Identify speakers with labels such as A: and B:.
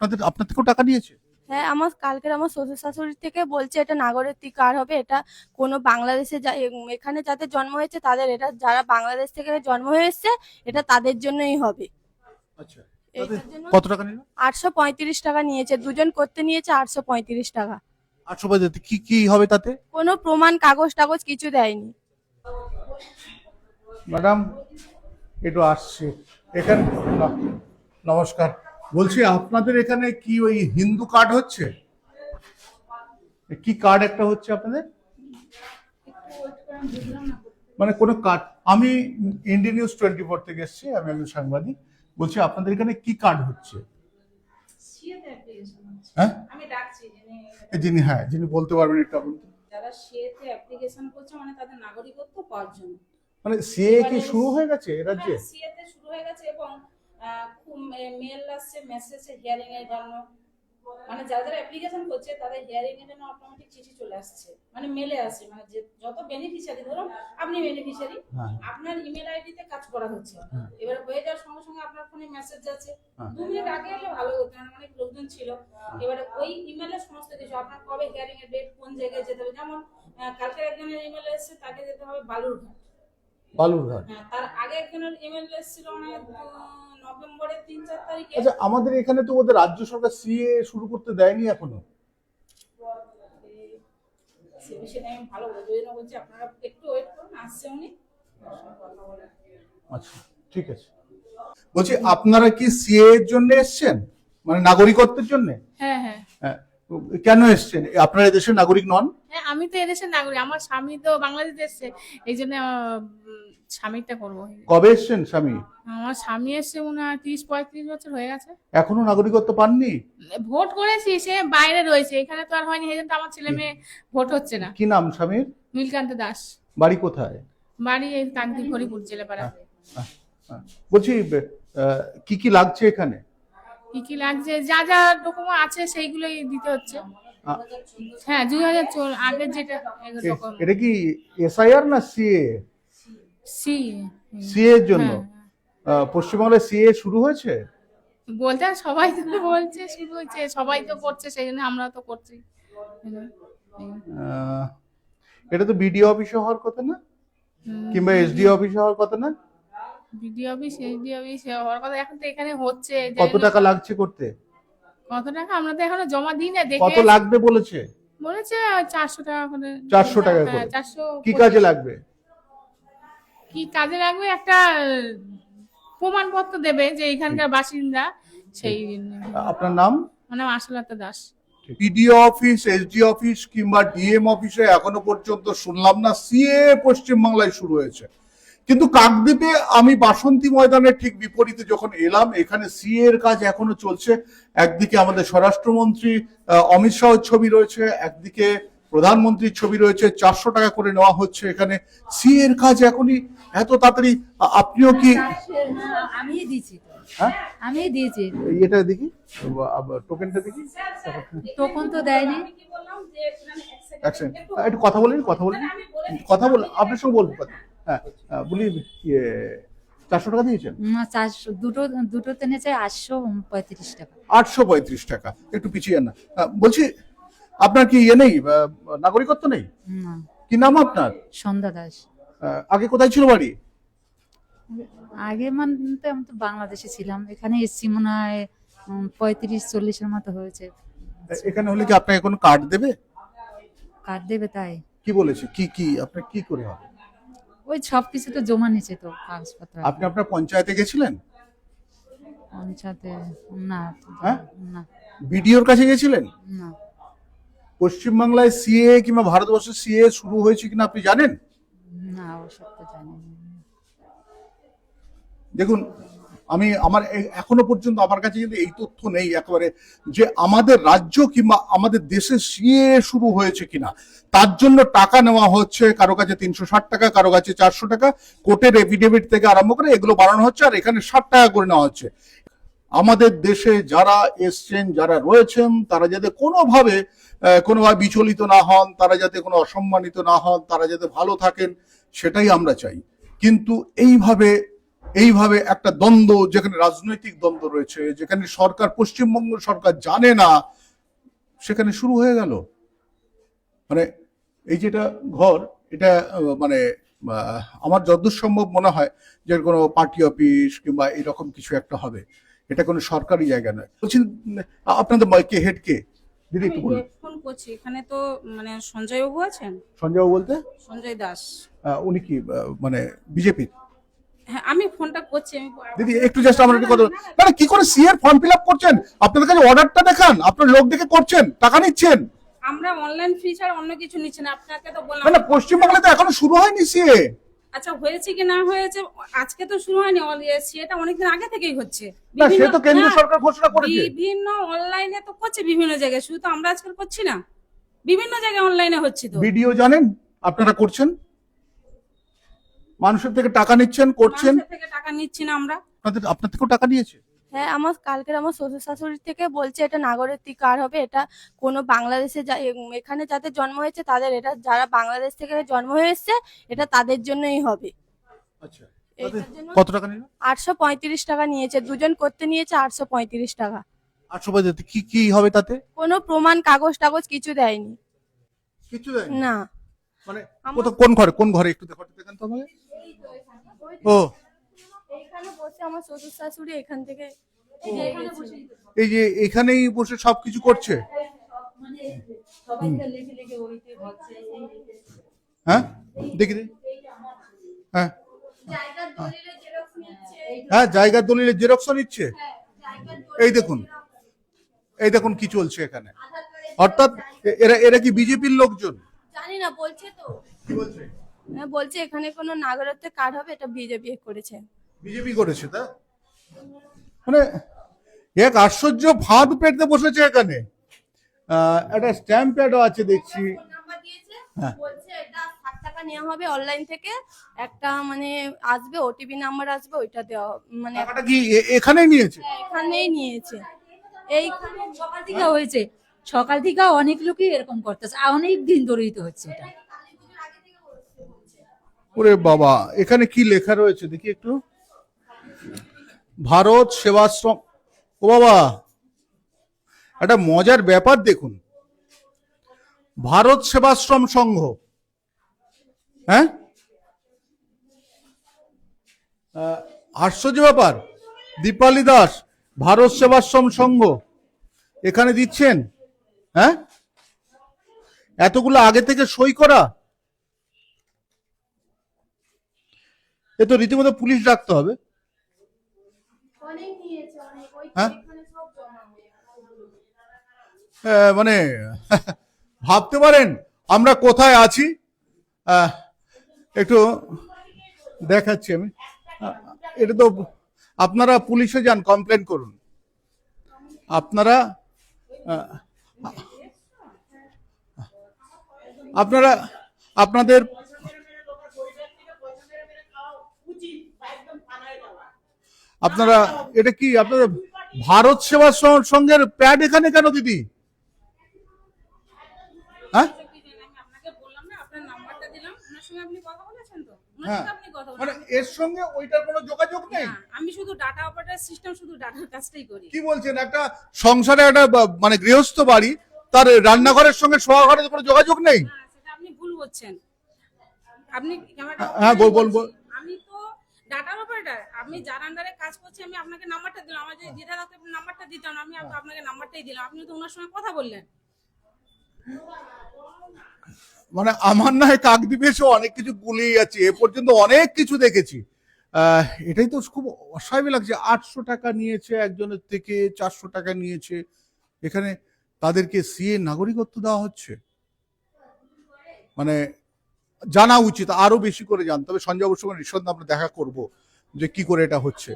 A: আপনাদের আপনার থেকেও টাকা নিয়েছে?
B: হ্যাঁ আমার কালকের আমার শ্বশুর শাশুড়ি থেকে বলছে এটা নাগরিক কার হবে? এটা কোনো বাংলাদেশে যা এখানে যাদের জন্ম হয়েছে তাদের এটা যারা বাংলাদেশ থেকে জন্ম হয়েছে এটা তাদের জন্যই হবে।
A: আচ্ছা। কত টাকা নিল?
B: আটশো পঁয়ত্রিশ টাকা নিয়েছে। দুজন করতে নিয়েছে আটশো পঁয়ত্রিশ টাকা।
A: আটশো পঁয়ত্রিশ কি কি হবে তাতে?
B: কোনো প্রমাণ কাগজ টাগজ কিছু দেয়নি।
A: ম্যাডাম একটু আসছে। এখানে নমস্কার। বলছি আপনাদের এখানে কি ওই হিন্দু কার্ড হচ্ছে? কি কার্ড একটা হচ্ছে আপনাদের? মানে কোনো কার্ড আমি ইন্ডিয়ান নিউজ টোয়েন্টি ফোর থেকে এসেছি আমি একজন সাংবাদিক। বলছি আপনাদের এখানে কি কার্ড হচ্ছে? হ্যাঁ?
C: যিনি
A: হ্যাঁ যিনি বলতে পারবেন একটু আপনি
C: যারা সিএতে অ্যাপ্লিকেশন করছে মানে তাদের নাগরিকত্ব পাওয়ার জন্য।
A: মানে সিএ কি শুরু হয়ে গেছে এ রাজ্যে?
C: সিএতে শুরু হয়ে গেছে এবং খুব মেল আসছে মেসেজ হিয়ারিং এর জন্য। মানে যারা যারা অ্যাপ্লিকেশন করছে তাদের হিয়ারিং এর জন্য অটোমেটিক চিঠি চলে আসছে। মানে মেলে আসে মানে যে যত বেনিফিশিয়ারি ধরুন আপনি বেনিফিশিয়ারি
A: হ্যাঁ।
C: আপনার ইমেল আইডিতে কাজ করা হচ্ছে। এবার হয়ে যাওয়ার সঙ্গে সঙ্গে আপনার ফোনে মেসেজ যাচ্ছে।
A: হ্যাঁ।
C: দু মিনিট আগে এলে ভালো হতো কারণ অনেক লোকজন ছিল। এবারে ওই ইমেলে সমস্ত কিছু আপনার কবে হিয়ারিং এর ডেট কোন জায়গায় যেতে হবে? যেমন আহ, কালকে একজনের ইমেল এসেছে তাকে যেতে হবে বালুরঘাট।
A: বালুরঘাট।
C: হ্যাঁ তার আগে একজনের ইমেল এসেছিল মানে আহ, নভেম্বরের তিন চার তারিখে
A: আচ্ছা আমাদের এখানে তো ওদের রাজ্য সরকার সিএ শুরু করতে দেয়নি এখনও?
C: সে বিষয়ে আমি ভালো বলছি ওই বলছি আপনারা একটু ওয়েট করুন আসছে উনি।
A: আচ্ছা ঠিক আছে। বলছি আপনারা কি সিএ এর জন্য এসছেন? মানে নাগরিকত্বের জন্য?
D: হ্যাঁ হ্যাঁ।
A: হ্যাঁ কেন এসছেন? আপনারা এদেশের নাগরিক নন?
D: হ্যাঁ আমি তো এদেশের নাগরিক। আমার স্বামী তো বাংলাদেশ এসছে এই জন্য স্বামীরটা করব।
A: কবে এসেছেন স্বামী?
D: আমার স্বামী এসছে মনে হয় তিরিশ পঁয়ত্রিশ বছর হয়ে গেছে।
A: এখনও নাগরিকত্ব পাননি?
D: ভোট করেছি সে বাইরে রয়েছে। এখানে তো আর হয়নি এই জন্য আমার ছেলে মেয়ে ভোট হচ্ছে না।
A: কি নাম স্বামীর?
D: নীলকান্ত দাস।
A: বাড়ি কোথায়?
D: বাড়ি এই কান্তি হরিপুর জেলাপাড়া।
A: বলছি কি কি লাগছে এখানে?
D: কি কি লাগছে? যা যা ডকুমেন্ট আছে সেইগুলোই দিতে হচ্ছে। হ্যাঁ দুই হাজার চোল আগে যেটা
A: এটা কি এসআইআর না সিএ?
D: C
A: CA. এর জন্য?
D: পশ্চিমবঙ্গে
A: আহ, পশ্চিমবাংলায় সিএ শুরু হয়েছে?
D: বলতে সবাই তো বলছে শুরু হয়েছে সবাই তো করছে সেই জন্য আমরা তো করছি।
A: এটা তো বিডিও অফিসে হওয়ার কথা না? কিংবা এসডি অফিসে হওয়ার কথা না?
D: অফিস অফিস হওয়ার কথা এখন তো এখানে হচ্ছে
A: কত টাকা লাগছে করতে?
D: কত টাকা? আমরা তো এখনও জমা দিই না
A: কত লাগবে বলেছে?
D: বলেছে চারশো টাকা করে।
A: 400 টাকা
D: হ্যাঁ,
A: করে।
D: চারশো
A: কি কাজে লাগবে?
D: কি কাজে লাগবে? একটা প্রমাণপত্র দেবে যে এখানকার বাসিন্দা সেই
A: আপনার নাম?
D: মানে Ashalata Das.
A: BDO office SD office কিংবা ডিএম অফিসে এখনও পর্যন্ত শুনলাম না সিএ পশ্চিমবাংলায় শুরু হয়েছে। কিন্তু কাকদ্বীপে আমি বাসন্তী ময়দানের ঠিক বিপরীতে যখন এলাম এখানে সিএ এর কাজ এখনও চলছে। একদিকে আমাদের স্বরাষ্ট্রমন্ত্রী অমিত শাহর ছবি রয়েছে একদিকে প্রধানমন্ত্রীর ছবি রয়েছে চারশো টাকা করে নেওয়া হচ্ছে এখানে। সি এর কাজ এখনই এত তাড়াতাড়ি আপনিও কি
E: আমি দিয়েছি
A: হ্যাঁ?
E: আমি দিয়েছি।
A: এটা দেখি টোকেনটা দেখি।
E: টোকন তো দেয়নি।
C: একটু
A: কথা বলেন কথা বলেন। কথা বল আপনার সঙ্গে বলব কথা। হ্যাঁ বলি ইয়ে চারশো টাকা দিয়েছেন?
E: না চারশো দুটো দুটোতে নিয়েছে আটশো পঁয়ত্রিশ টাকা।
A: আটশো পঁয়ত্রিশ টাকা একটু পিছিয়ে যান না বলছি আপনার কি ইয়ে নেই? নাগরিকত্ব নেই?
E: না।
A: কি নাম আপনার?
E: সন্ধ্যা দাস।
A: আগে কোথায় ছিল বাড়ি?
E: আগে মানে আমি তো বাংলাদেশে ছিলাম এখানে এসছি মনে হয় পঁয়ত্রিশ চল্লিশের মতো হয়েছে।
A: এখানে হলে কি আপনাকে কোনো কার্ড দেবে?
E: কার্ড দেবে তাই।
A: কি বলেছে? কি কি? আপনার কি করে হবে?
E: ওই সব কিছু তো জমা নিচ্ছে তো কাগজপত্র।
A: আপনি আপনার পঞ্চায়েতে গেছিলেন?
E: পঞ্চায়েতে না
A: হ্যাঁ?
E: না।
A: বিডিওর কাছে গেছিলেন?
E: না।
A: পশ্চিমবাংলায় সিএ কিংবা ভারতবর্ষের সিএ শুরু হয়েছে কিনা আপনি জানেন?
E: না ওসব তো জানি
A: দেখুন আমি আমার এখনও পর্যন্ত আমার কাছে কিন্তু এই তথ্য নেই একেবারে যে আমাদের রাজ্য কিংবা আমাদের দেশে সিএ শুরু হয়েছে কিনা। তার জন্য টাকা নেওয়া হচ্ছে, কারও কাছে তিনশো ষাট টাকা, কারও কাছে চারশো টাকা। কোর্টের এফিডেভিট থেকে আরম্ভ করে এগুলো বাড়ানো হচ্ছে আর এখানে ষাট টাকা করে নেওয়া হচ্ছে। আমাদের দেশে যারা এসছেন, যারা রয়েছেন, তারা যাতে কোনোভাবে কোনোভাবে বিচলিত না হন, তারা যাতে কোনো অসম্মানিত না হন, তারা যাতে ভালো থাকেন, সেটাই আমরা চাই। কিন্তু এইভাবে এইভাবে একটা দ্বন্দ্ব যেখানে রাজনৈতিক দ্বন্দ্ব রয়েছে যেখানে সরকার পশ্চিমবঙ্গ সরকার জানে না সেখানে শুরু হয়ে গেল। মানে এই যেটা ঘর এটা মানে আমার যতদূর সম্ভব মনে হয় যে কোনো পার্টি অফিস কিংবা এরকম কিছু একটা হবে। এটা কোনো সরকারি জায়গা নয়। বলছি আপনাদের কে হেড কে? দিদি একটু বলুন।
C: ফোন করছি। এখানে তো মানে সঞ্জয় বাবু আছেন?
A: সঞ্জয় বাবু বলতে?
C: সঞ্জয় দাস।
A: উনি কি মানে বিজেপির?
C: হ্যাঁ আমি ফোনটা করছি আমি
A: দিদি একটু জাস্ট আমার একটু কথা বলুন। না না, কি করে সিএর ফর্ম ফিল আপ করছেন? আপনাদের কাছে অর্ডারটা দেখান আপনার লোক দেখে করছেন টাকা নিচ্ছেন।
C: আমরা অনলাইন ফি ছাড়া অন্য কিছু নিচ্ছি না আপনাকে তো বললাম।
A: না না পশ্চিমবাংলাতে এখনও শুরু হয়নি সিএ
C: আচ্ছা হয়েছে কি না হয়েছে? আজকে তো শুরু হয়নি সেটা অনেকদিন আগে থেকেই হচ্ছে।
A: না সে
C: বিভিন্ন-
A: তো কেন্দ্রীয় সরকার ঘোষণা করেছে।
C: বিভিন্ন অনলাইনে তো করছে বিভিন্ন জায়গায়। শুধু তো আমরা আজকাল করছি না। বিভিন্ন জায়গায় অনলাইনে হচ্ছে তো।
A: ভিডিও জানেন আপনারা করছেন? মানুষের থেকে টাকা নিচ্ছেন করছেন?
C: মানুষের থেকে টাকা নিচ্ছি না আমরা।
A: আপনাদের আপনার থেকেও টাকা নিয়েছে?
B: হ্যাঁ আমার কালকের আমার শ্বশুর শাশুড়ি থেকে বলছে এটা নাগরিক কার্ড হবে এটা কোনো বাংলাদেশে যা এ- এখানে যাদের জন্ম হয়েছে তাদের এটা যারা বাংলাদেশ থেকে জন্ম হয়েছে এটা তাদের জন্যই হবে।
A: আচ্ছা।
B: এইটার জন্য
A: কত টাকা নিল?
B: আটশো পঁয়ত্রিশ টাকা নিয়েছে দুজন করতে নিয়েছে আটশো পঁয়ত্রিশ টাকা।
A: আটশো কি কি হবে তাতে?
B: কোনো প্রমাণ কাগজ টাগজ কিছু দেয়নি।
A: কিছু
B: না।
A: মানে কোন ঘরে কোন ঘরে? একটু দেখো দেখেন তো আমাকে। ও।
B: এইখানে বসে আমার শ্বশুর শাশুড়ি এখান থেকে
A: এই যে এখানেই বসে সবকিছু করছে? হ্যাঁ? দেখি দেখি। হ্যাঁ। হ্যাঁ। জায়গার দলিলের জেরক্সও নিচ্ছে। এই দেখুন। এই দেখুন কি চলছে এখানে। অর্থাৎ এ- এরা এরা কি বিজেপির লোকজন?
B: জানি না বলছে তো।
A: কি বলছে?
B: হ্যাঁ, বলছে এখানে কোনো নাগরিকত্ব কার্ড হবে এটা বিজেপি করেছে।
A: বিজেপি করেছে তা? মানে এক আশ্চর্য ফাঁদ পেটতে বসেছে এখানে। আহ, একটা স্ট্যাম্প প্যাডও আছে দেখছি।
B: নাম্বার দিয়েছে
A: হ্যাঁ।
B: বলছে এটা ষাট টাকা নেওয়া হবে অনলাইন থেকে। একটা মানে আসবে ওটিপি নাম্বার আসবে ওইটা দেওয়া হবে। মানে
A: টাকাটা কি এ- এখানেই নিয়েছে?
B: এখানেই নিয়েছে। এইখানে
F: সকাল থেকে হয়েছে। সকাল থেকে অনেক লোকই এরকম করতেছে, অনেক দিন ধরেই তো হচ্ছে এটা।
A: ওরে বাবা, এখানে কি লেখা রয়েছে দেখি একটু? ভারত সেবাশ্রম, ও বাবা, একটা মজার ব্যাপার দেখুন। ভারত সেবাশ্রম সংঘ হ্যাঁ? আশ্চর্য ব্যাপার, দীপালি দাস, ভারত সেবাশ্রম সংঘ, এখানে দিচ্ছেন? হ্যাঁ? এতগুলো আগে থেকে সই করা? এ তো রীতিমতো পুলিশ ডাকতে হবে। হ্যাঁ? মানে ভাবতে পারেন আমরা কোথায় আছি? একটু দেখাচ্ছি আমি। এটা তো আপনারা পুলিশে যান কমপ্লেন করুন। আপনারা আপনারা আপনাদের আপনারা এটা কি আপনাদের ভারত সেবা সংঘের প্যাড এখানে কেন দিদি? হ্যাঁ? হ্যাঁ। মানে এর সঙ্গে ওইটার কোনো যোগাযোগ নেই?
C: আমি শুধু ডাটা অপারেটর সিস্টেম শুধু ডাটার কাজটাই করি।
A: কি বলছেন? একটা সংসারে একটা মানে গৃহস্থ বাড়ি তার রান্নাঘরের সঙ্গে শোয়া ঘরের কোনো যোগাযোগ নেই?
C: আপনি ভুল বলছেন। আপনি
A: হ্যাঁ, হ্যাঁ, বল, বল।
C: আমি তো ডাটা অপারেটর আমি যার আন্ডারে কাজ করছি আমি আপনাকে নাম্বারটা দিলাম। আমার যদি দিদা থাকতে নাম্বারটা দিতাম আমি আপ- আপনাকে নাম্বারটাই দিলাম। আপনি তো ওনার সঙ্গে কথা বললেন।
A: মানে আমার না কাকদ্বীপে এসে অনেক কিছু গুলিয়ে যাচ্ছে। এ পর্যন্ত অনেক কিছু দেখেছি। এটাই তো খুব অস্বাভাবিক লাগছে। আটশো টাকা নিয়েছে একজনের থেকে চারশো টাকা নিয়েছে। এখানে তাদেরকে সিএ নাগরিকত্ব দেওয়া হচ্ছে। মানে জানা উচিত, আরও বেশি করে জানতে হবে। সঞ্জয় অবশ্য নিঃসন্দেহে আমরা দেখা করব যে কি করে এটা হচ্ছে।